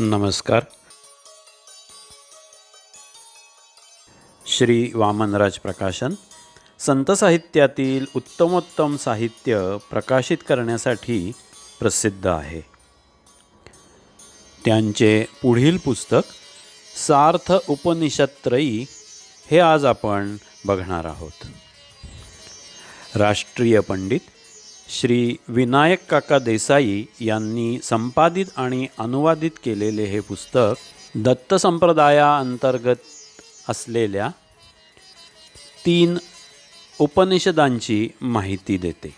नमस्कार. श्री वामनराज प्रकाशन. संत साहित्यातील उत्तमोत्तम साहित्य प्रकाशित करण्यासाठी प्रसिद्ध आहे. त्यांचे पुढील पुस्तक सार्थ उपनिषत्रयी हे आज आपण बघणार आहोत. राष्ट्रीय पंडित श्री विनायक काका देसाई यांनी संपादित आणि अनुवादित केलेले हे पुस्तक दत्त संप्रदायाअंतर्गत असलेल्या तीन उपनिषदांची माहिती देते.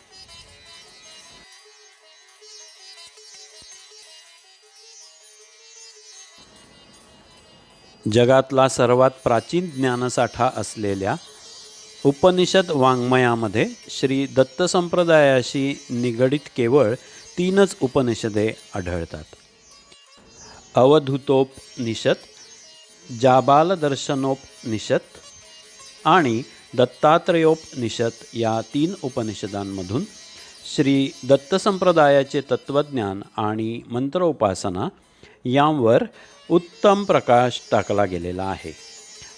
जगातला सर्वात प्राचीन ज्ञानसाठा असलेल्या उपनिषद वाङ्मयामध्ये श्री दत्त संप्रदायाशी निगडित केवळ तीनच उपनिषदे आढळतात. अवधूतोपनिषद जाबालदर्शनोपनिषद आणि दत्तात्रयोपनिषद या तीन उपनिषदांमधून श्री दत्त संप्रदायाचे तत्त्वज्ञान आणि मंत्रोपासना यांवर उत्तम प्रकाश टाकला गेलेला आहे.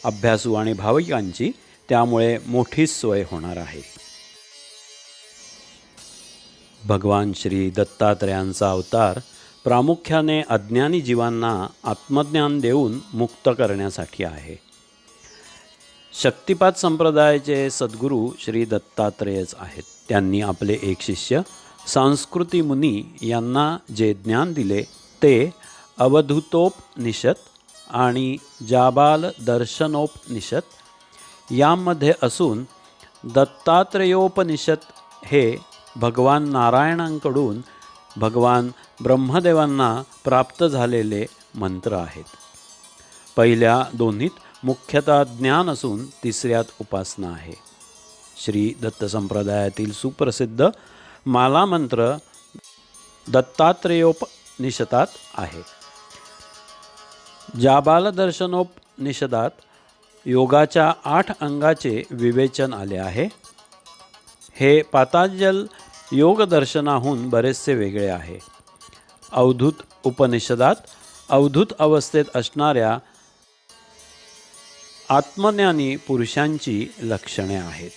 अभ्यासू आणि भाविकांची त्यामुळे मोठी सोय होणार आहे. भगवान श्री दत्तात्रयांचा अवतार प्रामुख्याने अज्ञानी जीवांना आत्मज्ञान देऊन मुक्त करण्यासाठी आहे. शक्तिपात संप्रदायाचे सद्गुरू श्री दत्तात्रेयच आहेत. त्यांनी आपले एक शिष्य सांस्कृती मुनी यांना जे ज्ञान दिले ते अवधूतोपनिषद आणि जाबाल दर्शनोपनिषद यामध्ये असून दत्तात्रेयोपनिषद हे भगवान नारायणांकडून भगवान ब्रह्मदेवांना प्राप्त झालेले मंत्र आहेत. पहिल्या दोन्हीत मुख्यतः ज्ञान असून तिसऱ्यात उपासना आहे. श्री दत्त संप्रदायातील सुप्रसिद्ध मालामंत्र दत्तात्रेयोपनिषदात आहे. जाबालदर्शनोपनिषदात योगाच्या आठ अंगाचे विवेचन आले आहे. हे पातांजल योगदर्शनाहून बरेचसे वेगळे आहे. अवधूत उपनिषदात अवधूत अवस्थेत असणाऱ्या आत्मज्ञानी पुरुषांची लक्षणे आहेत.